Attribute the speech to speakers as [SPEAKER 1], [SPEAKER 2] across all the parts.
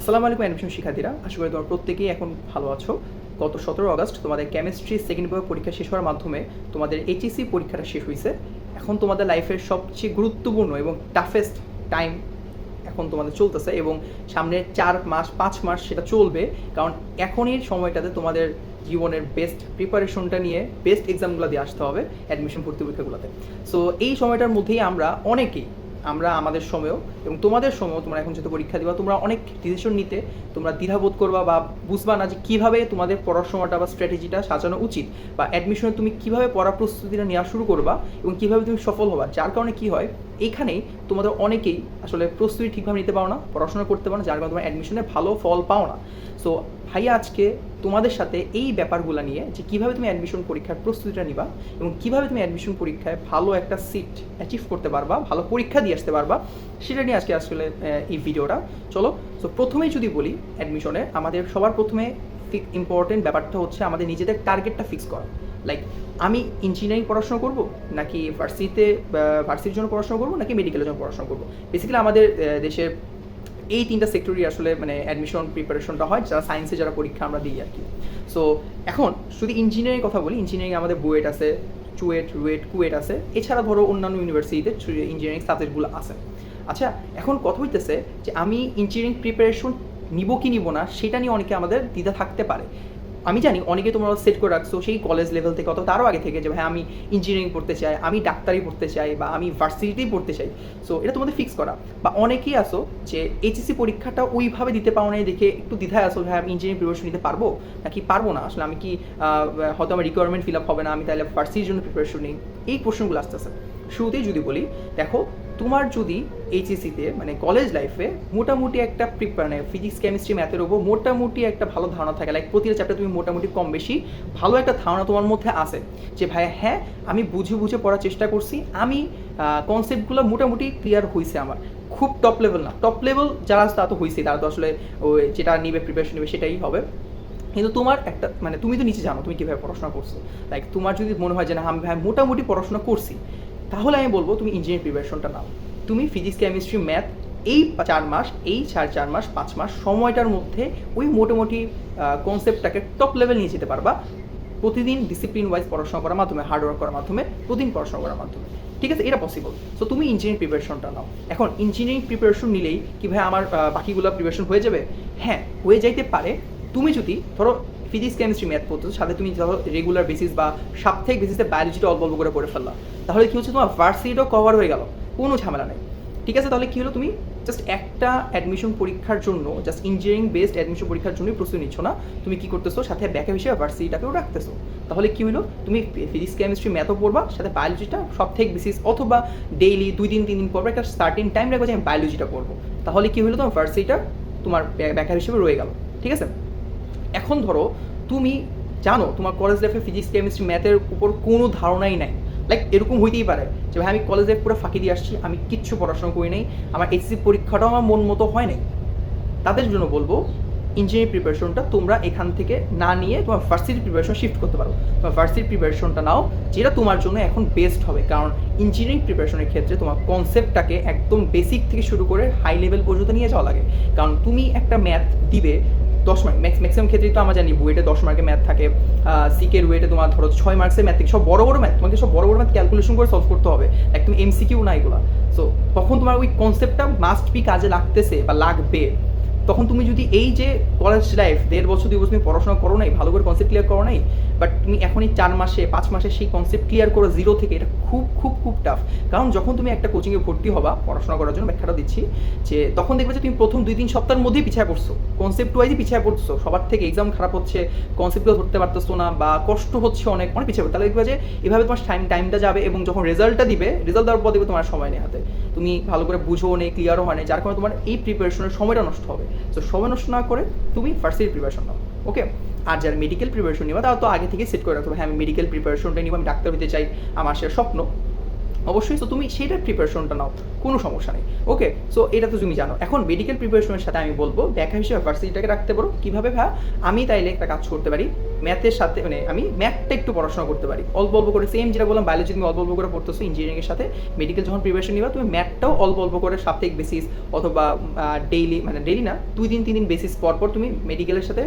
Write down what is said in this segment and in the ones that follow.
[SPEAKER 1] আসসালামু আলাইকুম অ্যাডমিশন শিক্ষার্থীরা। আশা করি তোমরা প্রত্যেকেই এখন ভালো আছো। গত সতেরো আগস্ট তোমাদের কেমিস্ট্রি সেকেন্ড পেপার পরীক্ষা শেষ হওয়ার মাধ্যমে তোমাদের এইচএসসি পরীক্ষাটা শেষ হয়েছে এখন তোমাদের লাইফের সবচেয়ে গুরুত্বপূর্ণ এবং টাফেস্ট টাইম এখন তোমাদের চলতেছে এবং সামনে চার মাস, পাঁচ মাস সেটা চলবে। কারণ এখনই সময়টাতে তোমাদের জীবনের বেস্ট প্রিপারেশনটা নিয়ে বেস্ট এক্সামগুলো দিয়ে আসতে হবে অ্যাডমিশন ভর্তি পরীক্ষাগুলোতে। সো এই সময়টার মধ্যেই আমরা অনেকেই আমরা আমাদের সময়ও এবং তোমাদের সময়ও তোমরা এখন যেহেতু পরীক্ষা দিবা, তোমরা অনেক ডিসিশন নিতে, তোমরা দ্বিধাবোধ করবা বা বুঝবা না যে কীভাবে তোমাদের পড়াশোনাটা বা স্ট্র্যাটেজিটা সাজানো উচিত বা অ্যাডমিশনে তুমি কীভাবে পড়া প্রস্তুতিটা নেওয়া শুরু করবা এবং কীভাবে তুমি সফল হবা, যার কারণে কী হয় এইখানেই তোমাদের অনেকেই আসলে প্রস্তুতি ঠিকভাবে নিতে পারো না, পড়াশোনা করতে পারো না, যার কারণে তোমার অ্যাডমিশনে ভালো ফল পাও না। সো ভাইয়া আজকে তোমাদের সাথে এই ব্যাপারগুলো নিয়ে যে কীভাবে তুমি অ্যাডমিশন পরীক্ষার প্রস্তুতিটা নিবা এবং কীভাবে তুমি অ্যাডমিশন পরীক্ষায় ভালো একটা সিট অ্যাচিভ করতে পারবা, ভালো পরীক্ষা দিয়ে আসতে পারবা, সেটা নিয়ে আজকে আসলে এই ভিডিওটা চলো সো প্রথমেই যদি বলি অ্যাডমিশনে আমাদের সবার প্রথমে ইম্পর্টেন্ট ব্যাপারটা হচ্ছে আমাদের নিজেদের টার্গেটটা ফিক্স করা। লাইক আমি ইঞ্জিনিয়ারিং পড়াশোনা করব, নাকি ভার্সিটিতে ভার্সিটির জন্য পড়াশোনা করব, নাকি মেডিকেলের জন্য পড়াশোনা করব? বেসিক্যালি আমাদের দেশের এই তিনটা সেক্টরই আসলে মানে অ্যাডমিশন প্রিপারেশনটা হয়, যারা সায়েন্সে যারা পরীক্ষা আমরা দিই আর কি সো এখন শুধু ইঞ্জিনিয়ারিং কথা বলি ইঞ্জিনিয়ারিং আমাদের বুয়েট আছে, চুয়েট, রুয়েট, কুয়েট আছে, এছাড়া ধরো অন্যান্য ইউনিভার্সিটিতে ইঞ্জিনিয়ারিং সাবজেক্টগুলো আছে। আচ্ছা এখন কথা হইতেছে যে আমি ইঞ্জিনিয়ারিং প্রিপারেশন নিব কি নিব না, সেটা নিয়ে অনেকে আমাদের দ্বিধা থাকতে পারে। আমি জানি অনেকে তোমরা সেট করে রাখছো সেই কলেজ লেভেল থেকে, অথবা তারও আগে থেকে যে ভাই আমি ইঞ্জিনিয়ারিং পড়তে চাই, আমি ডাক্তারি পড়তে চাই বা আমি ভার্সিটিতেই পড়তে চাই। সো এটা তোমাদের ফিক্স করা। বা অনেকেই আসো যে, এইচএসসি পরীক্ষাটা ওইভাবে দিতে পারো না দেখে একটু দ্বিধায় আসো ভাই আমি ইঞ্জিনিয়ারিং প্রিপারেশন নিতে পারব? নাকি পারব না? আসলে আমি কি হয়তো আমার রিকোয়ারমেন্ট ফিল আপ হবে না, আমি তাহলে ভার্সিটির জন্য প্রিপারেশন নিই? এই প্রশ্নগুলো আসতেছে। শুরুতেই যদি বলি, দেখো তোমার যদি এইচএসিতে মানে কলেজ লাইফে মোটামুটি একটা মানে ফিজিক্স কেমিস্ট্রি ম্যাথের ওপর মোটামুটি একটা ভালো ধারণা থাকে লাইক প্রতিটা চ্যাপ্টার তুমি মোটামুটি কম বেশি ভালো একটা ধারণা তোমার মধ্যে আছে যে ভাই হ্যাঁ আমি বুঝে বুঝে পড়ার চেষ্টা করছি, আমি কনসেপ্টগুলো মোটামুটি ক্লিয়ার হয়েছে আমার। খুব টপ লেভেল না। টপ লেভেল যারা তারা তো হয়েছে তারা তো আসলে ওই যেটা নিবে প্রিপারেশন নেবে, সেটাই হবে। কিন্তু তোমার একটা মানে তুমি তো নিচে জানো, তুমি কীভাবে পড়াশোনা করছ। লাইক তোমার যদি মনে হয় যে, না, আমি ভাই মোটামুটি পড়াশোনা করছি তাহলে আমি বলব তুমি ইঞ্জিনিয়ারিং প্রিপারেশনটা নাও। তুমি ফিজিক্স কেমিস্ট্রি ম্যাথ এই চার মাস, এই চার চার মাস, পাঁচ মাস সময়টার মধ্যে ওই মোটামুটি কনসেপ্টটাকে টপ লেভেল নিয়ে যেতে পারবা। প্রতিদিন ডিসিপ্লিন ওয়াইজ পড়াশোনা করার মাধ্যমে হার্ডওয়ার্ক করার মাধ্যমে, প্রতিদিন পড়াশোনা করার মাধ্যমে। ঠিক আছে? এটা পসিবল সো তুমি ইঞ্জিনিয়ারিং প্রিপারেশনটা নাও। এখন ইঞ্জিনিয়ারিং প্রিপারেশন নিলেই কি ভাই আমার বাকিগুলো প্রিপারেশন হয়ে যাবে? হ্যাঁ হয়ে যাইতে পারে। তুমি যদি ধরো ফিজিক্স কেমিস্ট্রি ম্যাথ পড়তো, সাথে তুমি ধরো রেগুলার বেসিস বা সাপ্তাহিক বেসিসে বায়োলজিটা অল্প অল্প করে পড়ে ফেললা। তাহলে কি হচ্ছে? তোমার ভার্সিটিও কভার হয়ে গেল, কোনো ঝামেলা নেই। ঠিক আছে? তাহলে কি হলো? তুমি জাস্ট একটা অ্যাডমিশন পরীক্ষার জন্য জাস্ট ইঞ্জিনিয়ারিং বেসড অ্যাডমিশন পরীক্ষার জন্যই প্রস্তুতি নিচ্ছ না? তুমি কি করতেছো? সাথে ব্যাকআপ হিসেবে ভার্সিটিটাকেও রাখতেছো। তাহলে কি হলো? তুমি ফিজিক্স কেমিস্ট্রি ম্যাথও পড়বা, সাথে বায়োলজিটা সব থেকে বেসিস অথবা ডেইলি দুই দিন, তিন দিন পড়বা একটা সার্টিন টাইম রাখব যে আমি বায়োলজিটা পড়ব। তাহলে কী হলো? তোমার ভার্সিটিটা তোমার ব্যাকআপ হিসেবে রয়ে গেল। ঠিক আছে? এখন ধরো, তুমি জানো তোমার কলেজ লাইফে ফিজিক্স কেমিস্ট্রি ম্যাথের উপর কোনো ধারণাই নাই। লাইক এরকম হইতেই পারে যে, ভাই, আমি কলেজ পুরো ফাঁকি দিয়ে আসছি, আমি কিচ্ছু পড়াশোনা করি নাই, আমার এইচসি পরীক্ষাটাও আমার মন মতো হয় নাই। তাদের জন্য বলব ইঞ্জিনিয়ারিং প্রিপারেশনটা তোমরা এখান থেকে না নিয়ে তোমার ভার্সিটি প্রিপারেশন শিফট করতে পারো। তোমার ভার্সিটি প্রিপারেশনটা নাও, যেটা তোমার জন্য এখন বেস্ট হবে। কারণ ইঞ্জিনিয়ারিং প্রিপারেশনের ক্ষেত্রে তোমার কনসেপ্টটাকে একদম বেসিক থেকে শুরু করে হাই লেভেল পর্যন্ত নিয়ে যাওয়া লাগে। কারণ তুমি একটা ম্যাথ দিবে দশ মার্ক ম্যাক্স ম্যাক্সিমাম ক্ষেত্রেই তো আমরা জানি, বুয়েটে দশ মার্কে ম্যাথ থাকে সিকের ওয়েটে তোমার ধরো ছয় মার্কসের ম্যাথ থাকে, সব বড় বড় ম্যাথ তোমাকে সব বড় বড় ম্যাথ ক্যালকুলেশন করে সলভ করতে হবে। একদম এমসিকিউ না এগুলো। সো তখন তোমার ওই কনসেপ্টটা মাস্ট বি কাজে লাগতেছে বা লাগবে। তখন তুমি যদি এই যে কলেজ লাইফ দেড় বছর, দুই বছর তুমি পড়াশোনা করো নাই, ভালো করে কনসেপ্ট ক্লিয়ার করো নাই বাট তুমি এখনই চার মাসে, পাঁচ মাসে সেই কনসেপ্ট ক্লিয়ার করো জিরো থেকে, এটা খুব খুব খুব টাফ কারণ যখন তুমি একটা কোচিংয়ে ভর্তি হবা, পড়াশোনা করার জন্য ব্যাখ্যাটা দিচ্ছি, যে তখন দেখবে যে তুমি প্রথম দুই, তিন সপ্তাহের মধ্যেই পিছিয়ে পড়ছো। কনসেপ্ট ওয়াইজই পিছিয়ে পড়ছো। সবার থেকে এক্সাম খারাপ হচ্ছে কনসেপ্টও ধরতে পারতেছো না, বা কষ্ট হচ্ছে অনেক অনেক পিছিয়ে পড়ো। তাহলে দেখবে যে এভাবে তোমার টাইম টাইমটা যাবে এবং যখন রেজাল্টটা দিবে রেজাল্ট দেওয়ার পর দেখবে তোমার সময় নেই হাতে। তুমি ভালো করে বুঝো নেই ক্লিয়ারও হয় না যার কারণে তোমার এই প্রিপারেশনের সময়টা নষ্ট হবে। তো সময় নষ্ট না করে তুমি ভার্সিটির প্রিপারেশন নাও। ওকে আর যারা মেডিকেল প্রিপারেশন নিবা, তারা তো আগে থেকে সেট করে রাখতে হ্যাঁ আমি মেডিকেল প্রিপারেশনটা নিব, আমি ডাক্তার হতে চাই, আমার সে স্বপ্ন। অবশ্যই তো তুমি সেইটার প্রিপারেশনটা নাও, কোনো সমস্যা নেই। ওকে সো এটা তো তুমি জানো। এখন মেডিকেল প্রিপারেশনের সাথে আমি বলব, দেখা হিসেবে ভার্সিটিটাকে রাখতে পারো। কীভাবে? ভা আমি তাইলে একটা কাজ করতে পারি। ম্যাথের সাথে মানে আমি ম্যাথটা একটু পড়াশোনা করতে পারি। অল্প অল্প করে সেম যেটা বললাম বায়োলজি তুমি অল্প অল্প করে পড়তেছো ইঞ্জিনিয়ারিংয়ের সাথে মেডিকেল যখন প্রিপারেশন নিবা, তুমি ম্যাথটাও অল্প অল্প করে সাপ্তাহিক বেসিস অথবা ডেইলি মানে ডেইলি না, দুই দিন, তিন দিন বেসিস পর পর তুমি মেডিকেলের সাথে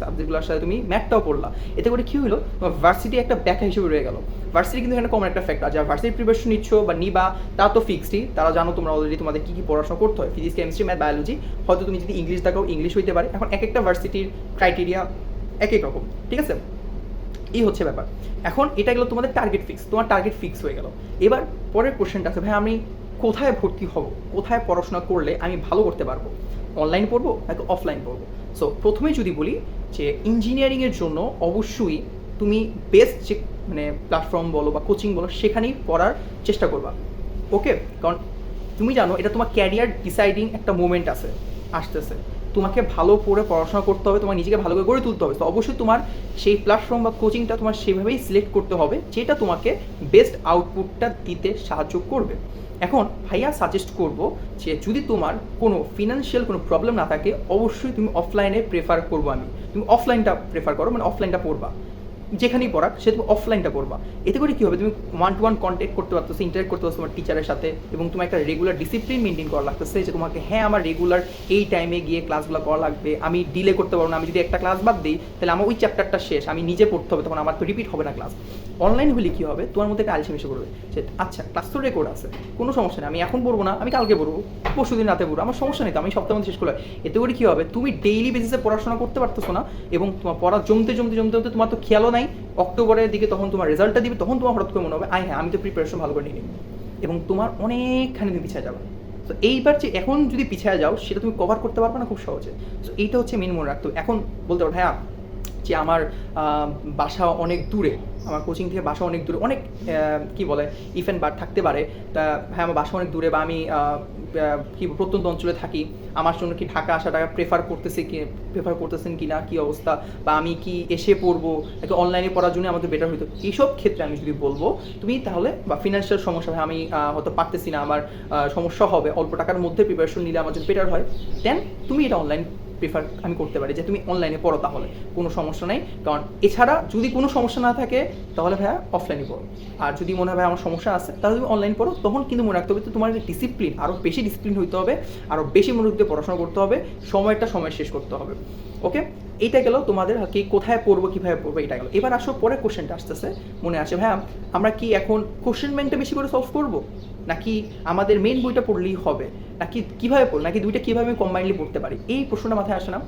[SPEAKER 1] সাবজেক্টগুলোর সাথে তুমি ম্যাথটাও পড়লা। এতে করে কী হলো, তোমার ভার্সিটি একটা ব্যাখ্যা হিসেবে রয়ে গেল। ভার্সিটি কিন্তু এখানে কমন একটা ফ্যাক্টর যারা ভার্সিটি প্রিপারেশন নিচ্ছ বা নিবা, তা তো ফিক্সডই তারা জানো তোমরা অলরেডি তোমাদের কী কী পড়াশোনা করতে হয় ফিজিক্স কেমিস্ট্রি ম্যাথ বায়োলজি হয়তো তুমি যদি ইংলিশ দেখাও ইংলিশ হইতে পারে। এখন এক একটা ভার্সিটির ক্রাইটেরিয়া এক এক রকম, ঠিক আছে? এই হচ্ছে ব্যাপার। এখন এটা গেলো তোমাদের টার্গেট ফিক্স তোমার টার্গেট ফিক্স হয়ে গেল। এবার পরের কোশ্চেনটা আছে, ভাই, আমি কোথায় ভর্তি হব? কোথায় পড়াশোনা করলে আমি ভালো করতে পারব? অনলাইন পড়ব নাকি অফলাইন পড়ব? সো প্রথমেই যদি বলি যে ইঞ্জিনিয়ারিংয়ের জন্য অবশ্যই তুমি বেস্ট যে মানে প্ল্যাটফর্ম বলো বা কোচিং বলো, সেখানেই পড়ার চেষ্টা করবা। ওকে কারণ তুমি জানো, এটা তোমার ক্যারিয়ার ডিসাইডিং একটা মোমেন্ট আছে, আসতেছে। তোমাকে ভালো করে পড়াশোনা করতে হবে তোমার নিজেকে ভালো করে গড়ে তুলতে হবে। তো অবশ্যই তোমার সেই প্ল্যাটফর্ম বা কোচিংটা তোমার সেভাবেই সিলেক্ট করতে হবে, যেটা তোমাকে বেস্ট আউটপুটটা দিতে সাহায্য করবে। এখন ভাইয়া সাজেস্ট করব যে যদি তোমার কোনো ফিনান্সিয়াল কোনো প্রবলেম না থাকে, অবশ্যই তুমি অফলাইনে প্রেফার করব আমি। তুমি অফলাইনটা প্রেফার করো মানে অফলাইনটা পড়বা। যেখানেই পড়াক, সে তুমি অফলাইনটা করবা এতে করে কী হবে? তুমি ওয়ান টু ওয়ান কন্ট্যাক্ট করতে পারতেছো ইন্টারেক্ট করতে পারছ তোমার টিচারের সাথে এবং তোমার একটা রেগুলার ডিসিপ্লিন মেনটেন করা লাগতেছে যে তোমাকে হ্যাঁ আমার রেগুলার এই টাইমে গিয়ে ক্লাসগুলো করা লাগবে। আমি ডিলে করতে পারব না। আমি যদি একটা ক্লাস বাদ দিই, তাহলে আমার ওই চ্যাপ্টারটা শেষ। আমি নিজে পড়তে হবে, তখন আমার তো রিপিট হবে না ক্লাস অনলাইন হলে কী হবে? তোমার মধ্যে একটা আলসেমি পড়বে যে আচ্ছা ক্লাস তো রেকর্ড আছে। কোনো সমস্যা নেই। আমি এখন পড়ব না। আমি কালকে পড়ব। পরশু দিন রাতে পড়ব। আমার সমস্যা নেই তো। আমি সপ্তাহ শেষ করব এতে করে কী হবে? তুমি ডেইলি বেসিসে পড়াশোনা করতে পারতেছো না এবং তোমার পড়া জমতে জমতে জমতে জমতে তোমার তো খেয়ালও নাই। অক্টোবরের দিকে তখন তোমার রেজাল্টটা দিবে, তখন তোমার হঠাৎ করে মনে হবে আই হ্যাঁ আমি তো প্রিপারেশন ভালো করে নিই এবং তোমার অনেকখানি তুমি পিছিয়ে যাবে। তো এইবার যে এখন যদি পিছিয়ে যাও, সেটা তুমি কভার করতে পারবে না খুব সহজে। তো এইটা হচ্ছে মেন মনে রাখতে। এখন বলতে পারো হ্যাঁ যে আমার বাসা অনেক দূরে, আমার কোচিং থেকে বাসা অনেক দূরে, অনেক কি বলে ইফ অ্যান্ড বাট থাকতে পারে। তা হ্যাঁ আমার বাসা অনেক দূরে বা আমি কি প্রত্যন্ত অঞ্চলে থাকি, আমার জন্য কি ঢাকা আসাটা প্রেফার করতেছে কি প্রেফার করতেছেন কি না কী অবস্থা, বা আমি কি এসে পড়ব, নাকি অনলাইনে পড়ার জন্য আমাদের বেটার হইতো, এইসব ক্ষেত্রে আমি যদি বলব, তুমি তাহলে, বা ফিনান্সিয়াল সমস্যা হয় আমি হয়তো পারতেছি না, আমার সমস্যা হবে, অল্প টাকার মধ্যে প্রিপারেশন নিলে আমার জন্য বেটার হয় দেন তুমি এটা অনলাইন প্রেফার আমি করতে পারি। যে তুমি অনলাইনে পড়ো তাহলে, কোনো সমস্যা নেই। কারণ এছাড়া যদি কোনো সমস্যা না থাকে, তাহলে ভাইয়া অফলাইনে পড়ো। আর যদি মনে হয় ভাই আমার সমস্যা আছে, তাহলে তুমি অনলাইন পড়ো। তখন কিন্তু মনে রাখতে হবে তোমার ডিসিপ্লিন আরও বেশি ডিসিপ্লিন হইতে হবে আরও বেশি মনোযোগ দিয়ে পড়াশোনা করতে হবে, সময়টা সময় শেষ করতে হবে। ওকে? এইটা গেল তোমাদের কি কোথায় পড়ব, কীভাবে পড়ব এটা গেল। এবার আসো পরে কোশ্চেনটা আসতেছে। মনে আসে, ভাইয়া, আমরা কি এখন কোশ্চেন ব্যাংকটা বেশি করে সলভ করব? নাকি আমাদের মেন বইটা পড়লেই হবে? নাকি কীভাবে পড়ব নাকি দুইটা কীভাবে আমি কম্বাইনলি পড়তে পারি? এই প্রশ্নটা মাথায় আসে না।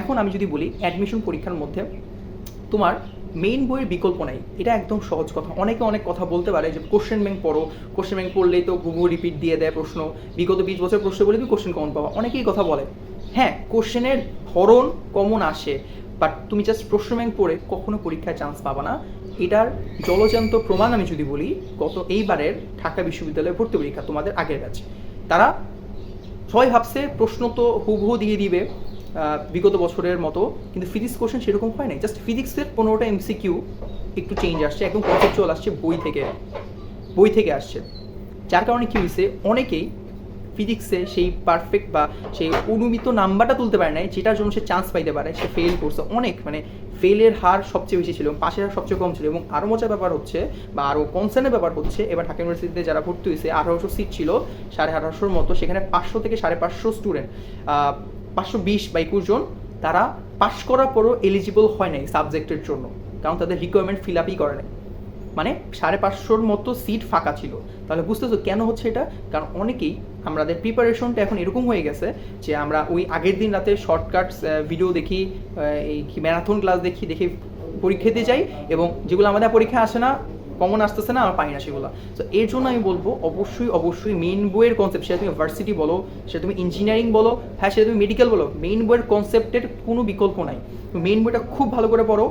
[SPEAKER 1] এখন আমি যদি বলি অ্যাডমিশন পরীক্ষার মধ্যে তোমার মেইন বইয়ের বিকল্প নাই। এটা একদম সহজ কথা। অনেকে অনেক কথা বলতে পারে যে কোশ্চেন ব্যাংক পড়ো। কোশ্চেন ব্যাংক পড়লেই তো গুগল রিপিট দিয়ে দেয় প্রশ্ন। বিগত বিশ বছর প্রশ্ন বলে তুমি কোশ্চেন কমন পাবা। অনেকেই কথা বলে। হ্যাঁ কোশ্চেনের ধরন কমন আসে বাট তুমি জাস্ট প্রশ্ন ব্যাংক পড়ে কখনো পরীক্ষায় চান্স পাবা না। এটার জলজান্ত প্রমাণ আমি যদি বলি, গত এইবারের ঢাকা বিশ্ববিদ্যালয়ে ভর্তি পরীক্ষা তোমাদের আগের ব্যাচ তারা সবাই ভাবছে প্রশ্ন তো হুবহু দিয়ে দিবে বিগত বছরের মতো, কিন্তু ফিজিক্স কোশ্চেন সেরকম হয় নাই। জাস্ট ফিজিক্সের পনেরোটা এমসিকিউ একটু চেঞ্জ আসছে, একদম কনসেপচুয়াল আসছে, বই থেকে বই থেকে আসছে। যার কারণে কী হয়েছে, অনেকেই ফিজিক্সে সেই পারফেক্ট বা সেই অনুমিত নাম্বারটা তুলতে পারে নাই, যেটার জন্য সে চান্স পাইতে পারে, সে ফেল করছে। অনেক মানে ফেলের হার সবচেয়ে বেশি ছিল এবং পাশের হার সবচেয়ে কম ছিল এবং আরও মজার ব্যাপার হচ্ছে বা আরও কনসার্নের ব্যাপার হচ্ছে, এবার ঢাকা ইউনিভার্সিটিতে যারা ভর্তি হয়েছে, আঠারোশো সিট ছিল, সাড়ে আঠারোশোর মতো, সেখানে পাঁচশো থেকে সাড়ে পাঁচশো স্টুডেন্ট পাঁচশো বিশ বা একুশ জন, তারা পাশ করার পরও এলিজিবল হয় নাই সাবজেক্টের জন্য, কারণ তাদের রিকোয়ারমেন্ট ফিল আপই করে নাই। মানে সাড়ে পাঁচশোর মতো সিট ফাঁকা ছিল। তাহলে বুঝতেছো কেন হচ্ছে এটা? কারণ অনেকেই আমাদের প্রিপারেশনটা এখন এরকম হয়ে গেছে যে আমরা ওই আগের দিন রাতে শর্টকাটস ভিডিও দেখি এই ম্যারাথন ক্লাস দেখি, দেখে পরীক্ষা দিতে যাই এবং যেগুলো আমাদের পরীক্ষা আসে না কমন আসতেছে না, আমরা পাই না সেগুলো। তো এর জন্য আমি বলব, অবশ্যই অবশ্যই মেইন বইয়ের কনসেপ্ট সেটা তুমি ভার্সিটি বলো, সেটা তুমি ইঞ্জিনিয়ারিং বলো হ্যাঁ সেটা তুমি মেডিকেল বলো মেইন বইয়ের কনসেপ্টের কোনো বিকল্প নাই। মেইন বইটা খুব ভালো করে পড়ো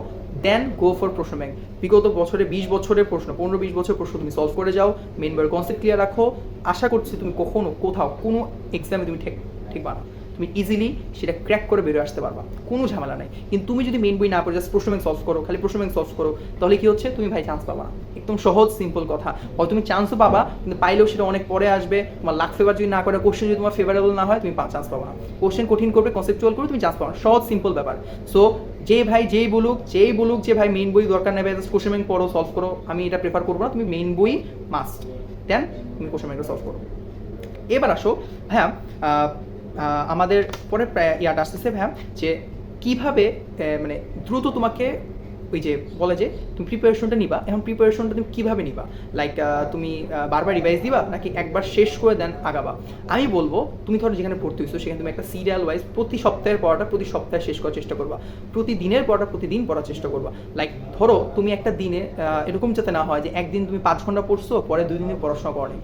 [SPEAKER 1] দেন গো ফর প্রশ্ন ব্যাংক বিগত বছরে বিশ বছরের প্রশ্ন, পনেরো বিশ বছরের প্রশ্ন তুমি সলভ করে যাও মেন বইয়ের কনসেপ্ট ক্লিয়ার রাখো। আশা করছি তুমি কখনো কোথাও কোনো এক্সামে তুমি ঠিক ঠিক পারো। তুমি ইজিলি সেটা ক্র্যাক করে বেরিয়ে আসতে পারবা। কোনো ঝামেলা নাই। কিন্তু তুমি যদি মেন বই না পড়ে জাস্ট প্রশ্ন ব্যাংক সলভ করো, খালি প্রশ্ন ব্যাংক সলভ করো, তাহলে কি হচ্ছে? তুমি ভাই চান্স পাবা না। একদম সহজ সিম্পল কথা। হয় তুমি চান্সও পাবা, কিন্তু পাইলেও সেটা অনেক পরে আসবে। তোমার লাখ ফেভার যদি না করে কোশ্চেন যদি তোমার ফেভারেবল না হয়, তুমি চান্স পাবা না। কোশ্চেন কঠিন করবে কনসেপচুয়াল করবে, তুমি চান্স পাবা না। সহজ সিম্পল ব্যাপার। সো যে ভাই যেই বলুক যেই বলুক যে ভাই মেন বই দরকার নেই জাস্ট কোশ্চেন ব্যাংক পড়ো সলভ করো। আমি এটা প্রেফার করব না, তুমি মেন বই মাস্ট দেন তুমি কোশ্চেন ব্যাংকটা সলভ করো। এবার আসো হ্যাঁ আমাদের পরে ইয়াটা আসতেছে ভ্যাম যে কীভাবে মানে দ্রুত তোমাকে ওই যে বলে যে তুমি প্রিপারেশনটা নিবা। এখন প্রিপারেশনটা তুমি কীভাবে নিবা? লাইক তুমি বারবার রিভাইজ দিবা নাকি একবার শেষ করে দেন আগাবা? আমি বলব, তুমি ধরো যেখানে ভর্তি হয়েছো সেখানে তুমি একটা সিরিয়াল ওয়াইজ প্রতি সপ্তাহের পড়াটা প্রতি সপ্তাহে শেষ করার চেষ্টা করবা। প্রতিদিনের পড়াটা প্রতিদিন পড়ার চেষ্টা করবা। লাইক ধরো তুমি একটা দিনে এরকম যাতে না হয় যে একদিন তুমি পাঁচ ঘণ্টা পড়ছো, পরে দুই দিনে পড়াশোনা করো।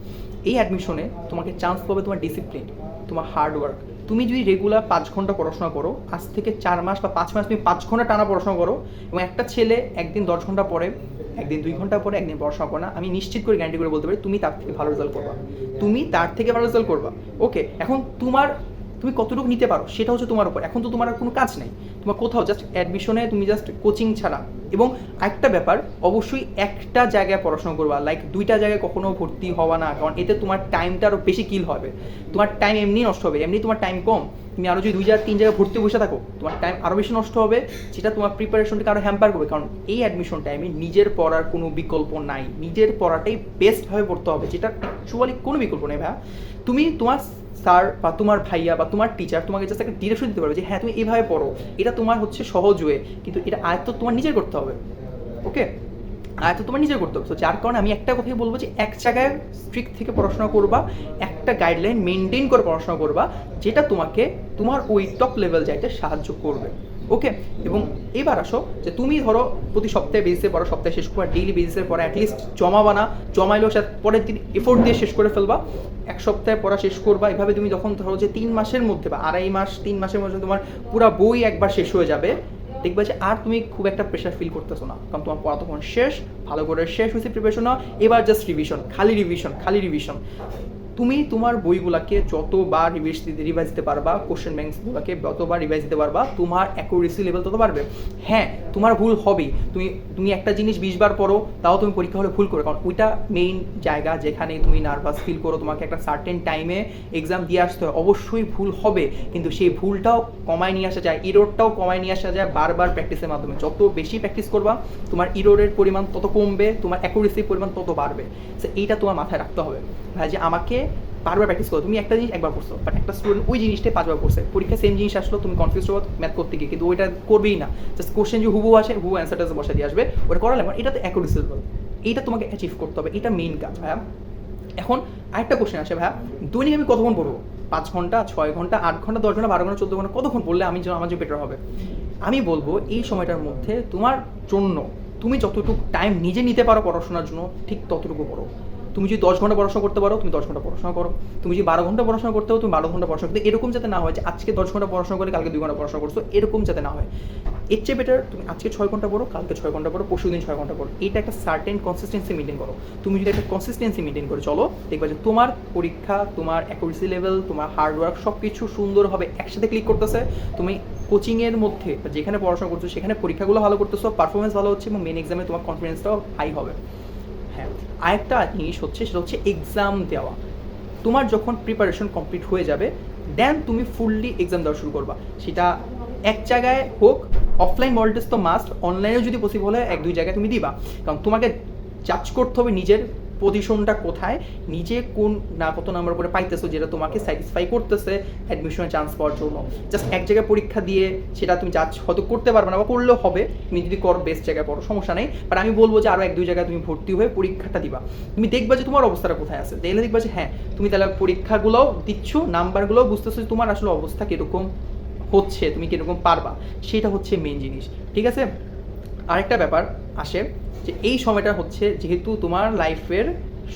[SPEAKER 1] এই অ্যাডমিশনে তোমাকে চান্স পাবে তোমার ডিসিপ্লিন তোমার হার্ডওয়ার্ক তুমি যদি রেগুলার পাঁচ ঘণ্টা পড়াশোনা করো, আজ থেকে চার মাস বা পাঁচ মাস তুমি পাঁচ ঘণ্টা টানা পড়াশোনা করো, এবং একটা ছেলে একদিন দশ ঘণ্টা পরে একদিন দুই ঘণ্টা পরে একদিন পড়াশোনা করো না, আমি নিশ্চিত করে গ্যারান্টি করে বলতে পারি, তুমি তার থেকে ভালো রেজাল্ট করবা। তুমি তার থেকে ভালো রেজাল্ট করবা। ওকে এখন তোমার তুমি কতটুকু নিতে পারো সেটা হচ্ছে তোমার উপর। এখন তো তোমার কোনো কাজ নেই। তোমার কোথাও জাস্ট অ্যাডমিশনে তুমি জাস্ট কোচিং ছাড়া। এবং একটা ব্যাপার, অবশ্যই একটা জায়গায় পড়াশোনা করবা। লাইক দুইটা জায়গায় কখনো ভর্তি হওয়া না, কারণ এতে তোমার টাইমটা আরও বেশি কিল হবে। তোমার টাইম এমনি নষ্ট হবে, এমনি তোমার টাইম কম। তুমি আরও যদি দুই জায়গা, তিন জায়গায় ভর্তি বসে থাকো, তোমার টাইম আরও বেশি নষ্ট হবে। সেটা তোমার প্রিপারেশনটাকে আরও হ্যাম্পার করবে, কারণ এই অ্যাডমিশন টাইমে নিজের পড়ার কোনো বিকল্প নাই। নিজের পড়াটাই বেস্টভাবে পড়তে হবে, যেটা অ্যাকচুয়ালি কোনো বিকল্প নেই ভাইয়া। তুমি তোমার স্যার বা তোমার ভাইয়া বা তোমার টিচার তোমাকে জাস্ট একটা ডিরেকশন দিতে পারবে যে হ্যাঁ তুমি এইভাবে পড়ো। এটা তোমার হচ্ছে সহজ ওয়ে কিন্তু এটা আয়ত্ত তোমার নিজের করতে হবে। ওকে আয়ত্ত তোমার নিজের করতে হবে। তো যার কারণে আমি একটা কথাই বলব যে, এক জায়গায় স্ট্রিক্ট থেকে পড়াশোনা করবা, একটা গাইডলাইন মেনটেন করে পড়াশোনা করবা, যেটা তোমাকে তোমার ওই টপ লেভেল যাইতে সাহায্য করবে। ওকে এবং এবার আসো যে তুমি ধরো প্রতি সপ্তাহে বেসিসে পড়া সপ্তাহে শেষ করবা ডেইলি বেসিসে পড়া অ্যাটলিস্ট জমাবা না, জমাইলেও সে পরের দিন এফোর্ট দিয়ে শেষ করে ফেলবা। এক সপ্তাহে পড়া শেষ করবা, এভাবে তুমি যখন ধরো যে তিন মাসের মধ্যে বা আড়াই মাস, তিন মাসের মধ্যে তোমার পুরো বই একবার শেষ হয়ে যাবে, দেখবে যে আর তুমি খুব একটা প্রেশার ফিল করতেছো না। কারণ তোমার পড়া তখন শেষ, ভালো করে শেষ হয়েছে প্রিপারেশন এবার জাস্ট রিভিশন খালি রিভিশন খালি রিভিশন তুমি তোমার বইগুলোকে যতবার রিভাইজ দিতে রিভাইজ দিতে পারবা কোশ্চেন ব্যাংকসগুলোকে যতবার রিভাইজ দিতে পারবা, তোমার অ্যাকুরেসি লেভেল তত বাড়বে। হ্যাঁ তোমার ভুল হবেই। তুমি তুমি একটা জিনিস বিশ বার পড়ো, তাও তুমি পরীক্ষা হলে ভুল করো কারণ ওইটা মেইন জায়গা যেখানে তুমি নার্ভাস ফিল করো, তোমাকে একটা সার্টেন টাইমে এক্সাম দিয়ে আসতে হয়। অবশ্যই ভুল হবে, কিন্তু সেই ভুলটাও কমায় নিয়ে আসা যায় ইরোরটাও কমায় নিয়ে আসা যায় বারবার প্র্যাকটিসের মাধ্যমে। যত বেশি প্র্যাকটিস করবা, তোমার ইরোরের পরিমাণ তত কমবে, তোমার অ্যাকুরেসির পরিমাণ তত বাড়বে। এইটা তোমার মাথায় রাখতে হবে। ভাই যে আমাকে বারবার প্র্যাকটিস করো। তুমি একটা জিনিস একবার করছ বাট একটা স্টুডেন্ট ওই জিনিসটাই পাঁচবার করছে। পরীক্ষা সেম জিনিস আসলো, তুমি কনফিউজ হব ম্যাথ করতে গিয়ে, কিন্তু ওইটা করবেই না। জাস্ট কোশ্চেন যে হুবু আসে হুবু অ্যান্সারটা বসে দিয়ে আসবে। ওটা করালে এটা তো অ্যাকুরেসি এইটা তোমাকে অ্যাচিভ করতে হবে, এটা মেইন কাজ, ভাইয়া। এখন আরেকটা কোশ্চেন আসে, ভাইয়া। দৈনিক আমি কতক্ষণ পড়ব? পাঁচ ঘণ্টা, ছয় ঘণ্টা, আট ঘণ্টা, দশ ঘণ্টা, বারো ঘণ্টা, চোদ্দ ঘণ্টা, কতক্ষণ পড়লে আমি যেন আমার যে বেটার হবে? আমি বলব, এই সময়টার মধ্যে তোমার জন্য, তুমি যতটুকু টাইম নিজে নিতে পারো পড়াশোনার জন্য, ঠিক ততটুকু পড়ো। তুমি যদি দশ ঘণ্টা পড়াশোনা করতে পারো, তুমি দশ ঘণ্টা পড়াশোনা করো। তুমি যদি বারো ঘণ্টা পড়াশোনা করতে হবে তুমি বারো ঘণ্টা পড়াশোনা করতে এরকম যাতে না হয় যে আজকে দশ ঘণ্টা পড়াশোনা করে কালকে দুই ঘণ্টা পড়াশোনা করছ, এরকম যাতে না হয়। এর চেয়ে বেটার তুমি আজকে ছয় ঘণ্টা পড়ো, কালকে ছয় ঘণ্টা পড়ো, পরশু দিন ছয় ঘণ্টা পড়ো। এটা একটা সার্টেন কনসিস্টেন্সি মেনটেন করো। তুমি যদি একটা কনসিস্টেন্সি মেনটেন করে, চলো, দেখবা যে তোমার পরীক্ষা, তোমার অ্যাকুরেসি লেভেল তোমার হার্ড ওয়ার্ক সব কিছু সুন্দরভাবে একসাথে ক্লিক করতেছে। তুমি কোচিংয়ের মধ্যে যেখানে পড়াশোনা করছ, সেখানে পরীক্ষাগুলো ভালো করতেছো পারফরমেন্স ভালো হচ্ছে এবং মেন এক্সামে তোমার কনফিডেন্সটাও হাই হবে। আরেকটা জিনিস হচ্ছে, সেটা হচ্ছে এক্সাম দেওয়া। তোমার যখন প্রিপারেশন কমপ্লিট হয়ে যাবে দেন তুমি ফুললি এক্সাম দেওয়া শুরু করবা। সেটা এক জায়গায় হোক অফলাইন মডেল তো মাস্ট অনলাইনেও যদি পসিবল হয়, এক দুই জায়গায় তুমি দিবা। কারণ তোমাকে জাজ করতে হবে নিজের পজিশনটা কোথায়? নিজে কোন না কত নাম্বার করে পাইতেছো যেটা তোমাকে স্যাটিসফাই করতেছে অ্যাডমিশনের চান্স পাওয়ার জন্য। জাস্ট এক জায়গায় পরীক্ষা দিয়ে সেটা তুমি যাচ্ছ হয়তো করতে পারবে না বা করলেও হবে, তুমি যদি করো বেস্ট জায়গায় পড়ো, সমস্যা নেই। বাট আমি বলব যে আরও এক দুই জায়গায় তুমি ভর্তি হয়ে পরীক্ষাটা দিবা। তুমি দেখবা যে তোমার অবস্থাটা কোথায় আছে। দেখলে দেখবা যে হ্যাঁ তুমি তাহলে পরীক্ষাগুলোও দিচ্ছ, নাম্বারগুলোও বুঝতেছো যে তোমার আসলে অবস্থা কীরকম হচ্ছে, তুমি কীরকম পারবা। সেটা হচ্ছে মেন জিনিস। ঠিক আছে? আরেকটা ব্যাপার আসে যে এই সময়টা হচ্ছে যেহেতু তোমার লাইফের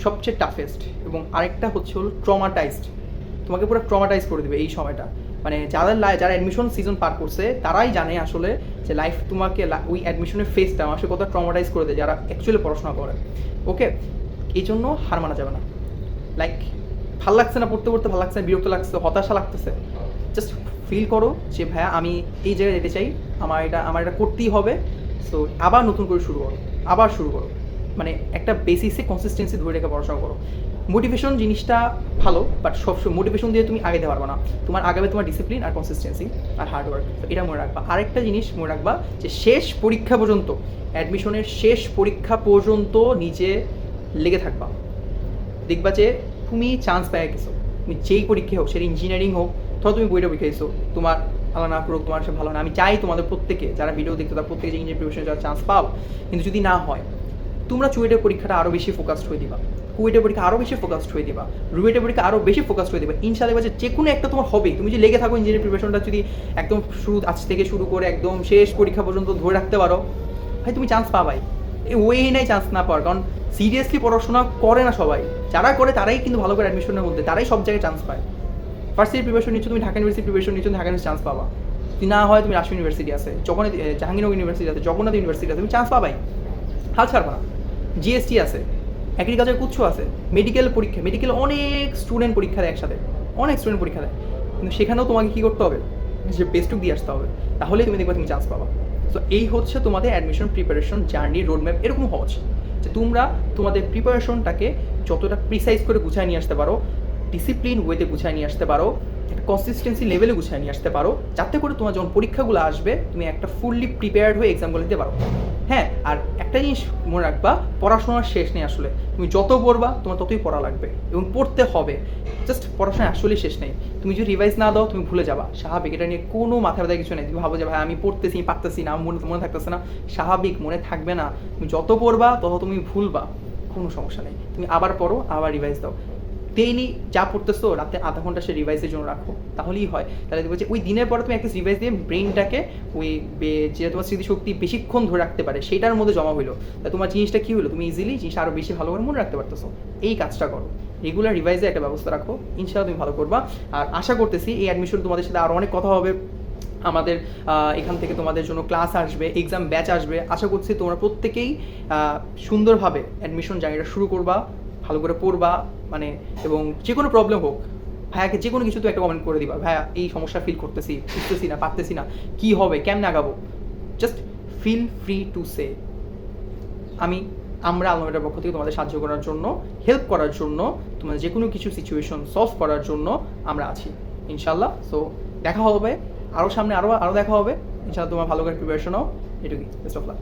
[SPEAKER 1] সবচেয়ে টাফেস্ট এবং আরেকটা হচ্ছে হলো ট্রমাটাইজড তোমাকে পুরো ট্রমাটাইজ করে দেবে এই সময়টা। মানে যাদের লাই যারা অ্যাডমিশন সিজন পার করছে, তারাই জানে আসলে যে লাইফ তোমাকে ওই অ্যাডমিশনের ফেসটা আসলে কত ট্রমাটাইজ করে দেয় যারা অ্যাকচুয়ালি পড়াশোনা করে। ওকে এই জন্য হার মানা যাবে না। লাইক ভালো লাগছে না পড়তে পড়তে, ভালো লাগছে না, বিরক্ত লাগছে, হতাশা লাগতেছে। জাস্ট ফিল করো যে, ভাইয়া, আমি এই জায়গায় যেতে চাই। আমার এটা আমার এটা করতেই হবে। সো আবার নতুন করে শুরু করো। আবার শুরু করো। মানে একটা বেসিসে কনসিস্টেন্সি ধরে রেখে পড়াশোনা করো। মোটিভেশন জিনিসটা ভালো বাট সবসময় মোটিভেশন দিয়ে তুমি আগে দিতে পারবে না। তোমার আগাবে তোমার ডিসিপ্লিন আর কনসিস্টেন্সি আর হার্ডওয়ার্ক এটা মনে রাখবা। আরেকটা জিনিস মনে রাখবা যে শেষ পরীক্ষা পর্যন্ত অ্যাডমিশনের শেষ পরীক্ষা পর্যন্ত নিজে লেগে থাকবা। দেখবা যে তুমি চান্স পেয়ে গেছো। তুমি যেই পরীক্ষা হোক, সেটা ইঞ্জিনিয়ারিং হোক, ধরো তুমি বইটা পরীক্ষা তোমার আল্লাহ না করুক, তোমার সে ভালো না। আমি চাই তোমাদের প্রত্যেকে, যারা ভিডিও দেখতে তার প্রত্যেকে ইঞ্জিনিয়ারিং প্রিপারেশন যারা চান্স পাও। কিন্তু যদি না হয়, তোমরা চুয়েটের পরীক্ষাটা আরও বেশি ফোকাসড হয়ে দিবা। কুয়েটের পরীক্ষা আরও বেশি ফোকাসড হয়ে দিবা। রুয়েটের পরীক্ষা আরও বেশি ফোকাসড হয়ে দিবা। ইনশাল্লাহ যে যে কোনো একটা তোমার হবে। তুমি যদি লেগে থাকো ইঞ্জিনিয়ারিং প্রিপারেশনটা যদি একদম শুরু, আজ থেকে শুরু করে একদম শেষ পরীক্ষা পর্যন্ত ধরে রাখতে পারো, ভাই তুমি চান্স পাবাই। এই ওয়ে নাই চান্স না পাওয়ার। কারণ সিরিয়াসলি পড়াশোনা করে না সবাই। যারা করে তারাই কিন্তু ভালো করে অ্যাডমিশনের মধ্যে, তারাই সব জায়গায় চান্স পায়। ফার্স্ট প্রিপারেশন নিচ্ছ, তুমি ঢাকা ইউনিভার্সিটি প্রিপারেশন নিচ্ছ, ঢাকা ইউনিভার্সিটি চান্স পাবা। না হয়, তুমি রাজশাহী ইউনিভার্সিটি আছে যখন জাহাঙ্গীরনগর ইউনিভার্সিটি আছে, জগন্নাথ ইউনিভার্সিটি আছে, তুমি চান্স পাবাই। হাল ছাড়বা। না জিএসটি আছে এগ্রিকালচার কুচ্ছ আছে মেডিকেল পরীক্ষা মেডিকেল অনেক স্টুডেন্ট পরীক্ষা দেয় একসাথে, অনেক স্টুডেন্ট পরীক্ষা দেয়। কিন্তু সেখানেও তোমাকে কী করতে হবে? যে বেস্টুক দিয়ে আসতে হবে। তাহলেই তুমি দেখবে তুমি চান্স পাবা। তো এই হচ্ছে তোমাদের অ্যাডমিশন প্রিপারেশন জার্নি রোডম্যাপ এরকম হওয়া উচিত। যে তোমরা তোমাদের প্রিপারেশনটাকে যতটা প্রিসাইজ করে গুছায় নিয়ে আসতে পারো ডিসিপ্লিন ওয়েতে গুছায় নিয়ে আসতে পারো, একটা কনসিস্টেন্সি লেভেলে গুছায় নিয়ে আসতে পারো, যাতে করে তোমার যখন পরীক্ষাগুলো আসবে, তুমি একটা ফুললি প্রিপেয়ার্ড হয়ে এক্সামগুলো দিতে পারো। হ্যাঁ আর একটা জিনিস মনে রাখবা, পড়াশোনার শেষ নেই আসলে। তুমি যত পড়বা, তোমার ততই পড়া লাগবে এবং পড়তে হবে। জাস্ট পড়াশোনা আসলে শেষ নেই। তুমি যদি রিভাইজ না দাও, তুমি ভুলে যাবা। স্বাভাবিক, এটা নিয়ে কোনো মাথা ব্যথা কিছু নেই। তুমি ভাবো যে, ভাই, আমি পড়তেছি পারতেছি না মনে মনে থাকতেছে না। স্বাভাবিক, মনে থাকবে না। তুমি যত পড়বা, তত তুমি ভুলবা। কোনো সমস্যা নেই। তুমি আবার পড়ো, আবার রিভাইজ দাও। ডেইলি যা পড়তেছো রাতে আধা ঘণ্টা সে রিভাইসের জন্য রাখো। তাহলেই হয়। তাহলে দেখব যে ওই দিনের পরে তুমি একটা রিভাইস দিয়ে ব্রেনটাকে ওই বে- যে তোমার স্মৃতিশক্তি বেশিক্ষণ ধরে রাখতে পারে সেটার মধ্যে জমা হইল। তা তোমার জিনিসটা কী হলো তুমি ইজিলি জিনিসটা আরও বেশি ভালো করে মনে রাখতে পারতেছো। এই কাজটা করো। রেগুলার রিভাইজে একটা ব্যবস্থা রাখো। ইনশাআল্লাহ তুমি ভালো করবা। আর আশা করতেছি এই অ্যাডমিশন তোমাদের সাথে আরও অনেক কথা হবে। আমাদের এখান থেকে তোমাদের জন্য ক্লাস আসবে এক্সাম ব্যাচ আসবে। আশা করছি তোমরা প্রত্যেকেই সুন্দরভাবে অ্যাডমিশন জার্নিটা শুরু করবা। ভালো করে পড়বা মানে এবং যে কোনো প্রবলেম হোক, ভাইয়াকে যে কোনো কিছু তো একটা কমেন্ট করে দিবা, ভাইয়া, এই সমস্যা ফিল করতেছি, বুঝতেছি না, পারতেছি না, কী হবে, কেমন আগাবো? Just feel free to say আমি, আমরা আলমেটার পক্ষ থেকে তোমাদের সাহায্য করার জন্য হেল্প করার জন্য, তোমাদের যে কোনো কিছু সিচুয়েশন সলভ করার জন্য আমরা আছি। ইনশাল্লাহ সো দেখা হবে আরও সামনে আরও আরও দেখা হবে। ইনশাল্লাহ তোমার ভালো করে প্রিপারেশন হও এটুকুই বেস্ট অফ লাক